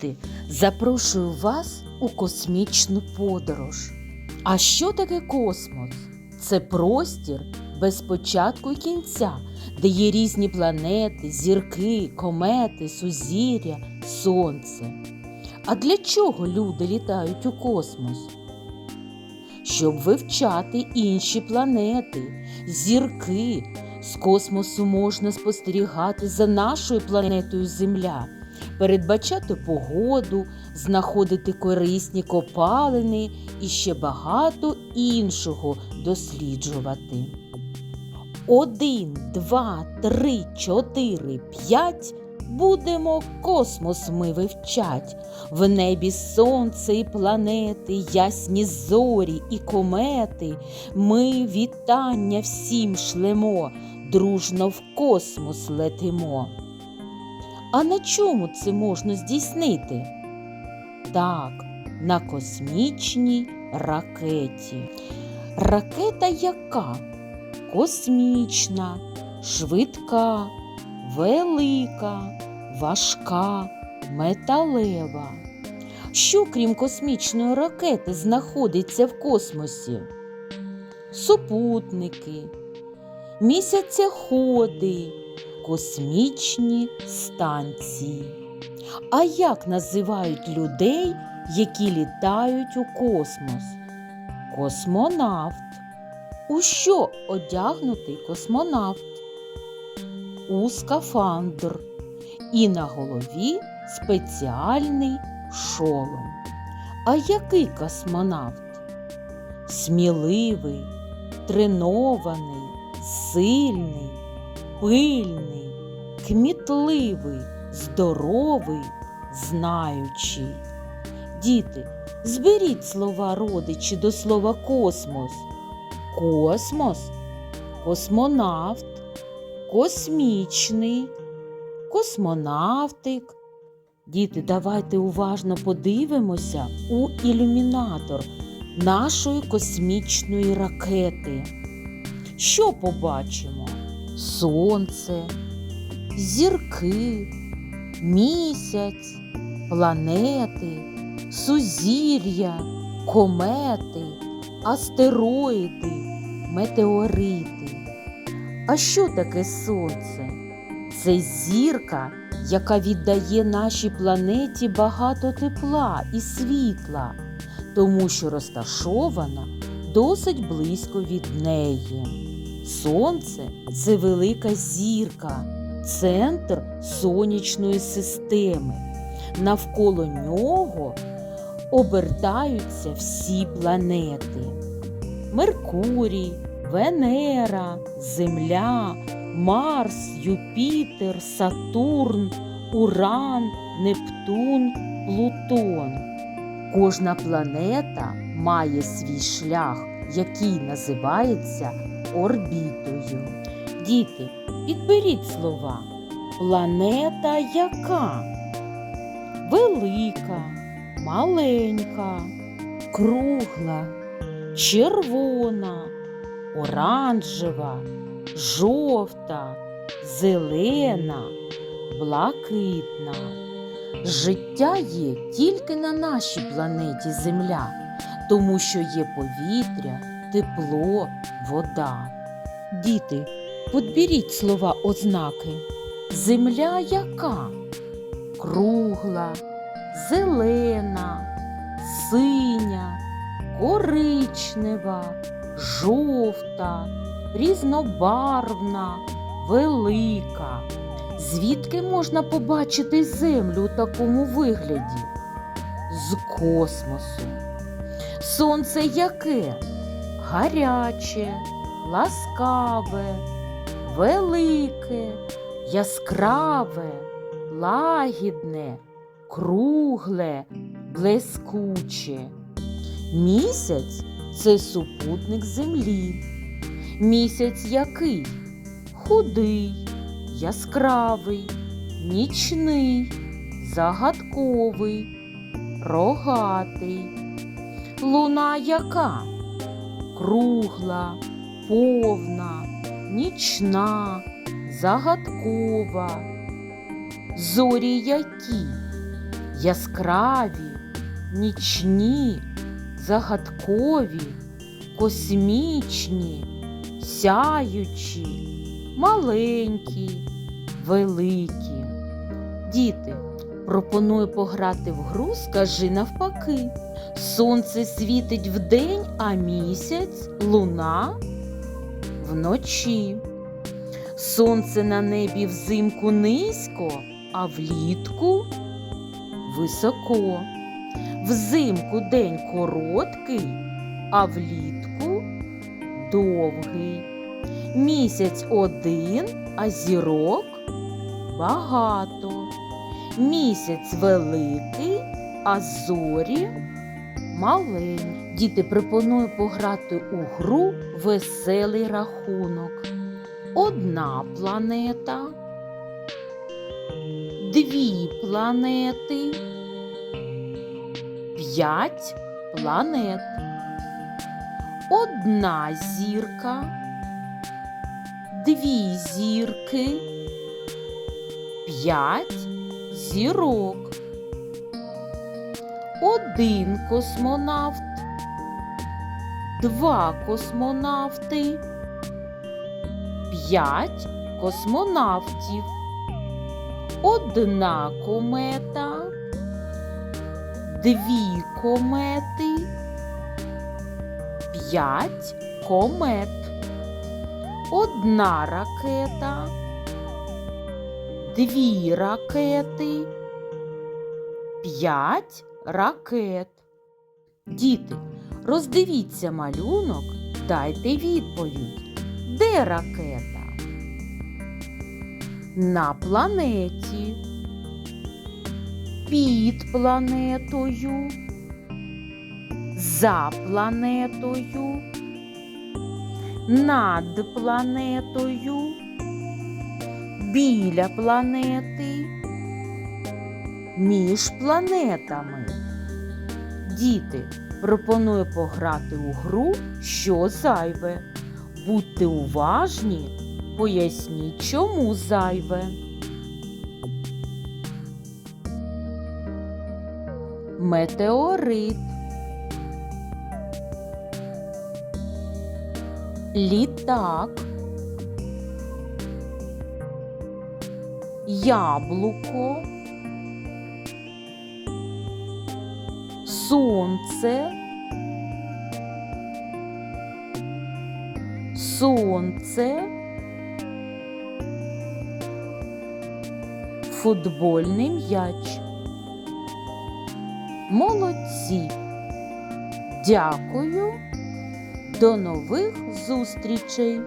Діти, запрошую вас у космічну подорож. А що таке космос? Це простір без початку і кінця, де є різні планети, зірки, комети, сузір'я, сонце. А для чого люди літають у космос? Щоб вивчати інші планети, зірки. З космосу можна спостерігати за нашою планетою Земля, передбачати погоду, знаходити корисні копалини і ще багато іншого досліджувати. Один, два, три, чотири, п'ять. Будемо космос ми вивчать. В небі сонце і планети, ясні зорі і комети. Ми вітання всім шлемо, дружно в космос летимо. А на чому це можна здійснити? Так, на космічній ракеті. Ракета яка? Космічна, швидка, велика, важка, металева. Що крім космічної ракети знаходиться в космосі? Супутники, місяцеходи, космічні станції. А як називають людей, які літають у космос? Космонавт. У що одягнутий космонавт? У скафандр. І на голові спеціальний шолом. А який космонавт? Сміливий, тренований, сильний, пильний, кмітливий, здоровий, знаючий. Діти, зберіть слова родичі до слова космос. Космос, космонавт, космічний, космонавтик. Діти, давайте уважно подивимося у ілюмінатор нашої космічної ракети. Що побачимо? Сонце, зірки, місяць, планети, сузір'я, комети, астероїди, метеорити. А що таке сонце? Це зірка, яка віддає нашій планеті багато тепла і світла, тому що розташована досить близько від неї. Сонце це велика зірка, центр сонячної системи. Навколо нього обертаються всі планети: Меркурій, Венера, Земля, Марс, Юпітер, Сатурн, Уран, Нептун, Плутон. Кожна планета має свій шлях, який називається орбітою. Діти, підберіть слова. Планета яка? Велика, маленька, кругла, червона, оранжева, жовта, зелена, блакитна. Життя є тільки на нашій планеті Земля, тому що є повітря, тепло, вода. Діти, подберіть слова ознаки. Земля яка? Кругла, зелена, синя, коричнева, жовта, різнобарвна, велика. Звідки можна побачити землю у такому вигляді? З космосу. Сонце яке? Гаряче, ласкаве, велике, яскраве, лагідне, кругле, блискуче. Місяць це супутник землі. Місяць який? Худий, яскравий, нічний, загадковий, рогатий. Луна яка? Кругла, повна, нічна, загадкова. Зорі які? яскраві, нічні, загадкові, космічні, сяючі, маленькі, великі. Діти, пропоную пограти в гру Скажи навпаки. Сонце світить вдень, а місяць, луна вночі. Сонце на небі взимку низько, а влітку високо. Взимку день короткий, а влітку довгий. Місяць один, а зірок багато. Місяць великий, а зорі маленькі. Діти пропоную пограти у гру Веселий рахунок. Одна планета, дві планети, п'ять планет, одна зірка, дві зірки, п'ять зірок, один космонавт, два космонавти, п'ять космонавтів, одна комета, дві комети, п'ять комет, одна ракета, дві ракети, п'ять ракет. Діти, роздивіться малюнок, дайте відповідь. Де ракета? На планеті. Під планетою. За планетою. Над планетою. Біля планети. Між планетами. Діти, пропоную пограти у гру Що зайве. Будьте уважні, поясніть, чому зайве. Метеорит. Літак. Яблуко. Сонце. Сонце. Футбольний м'яч. Молодці. Дякую. До нових зустрічей!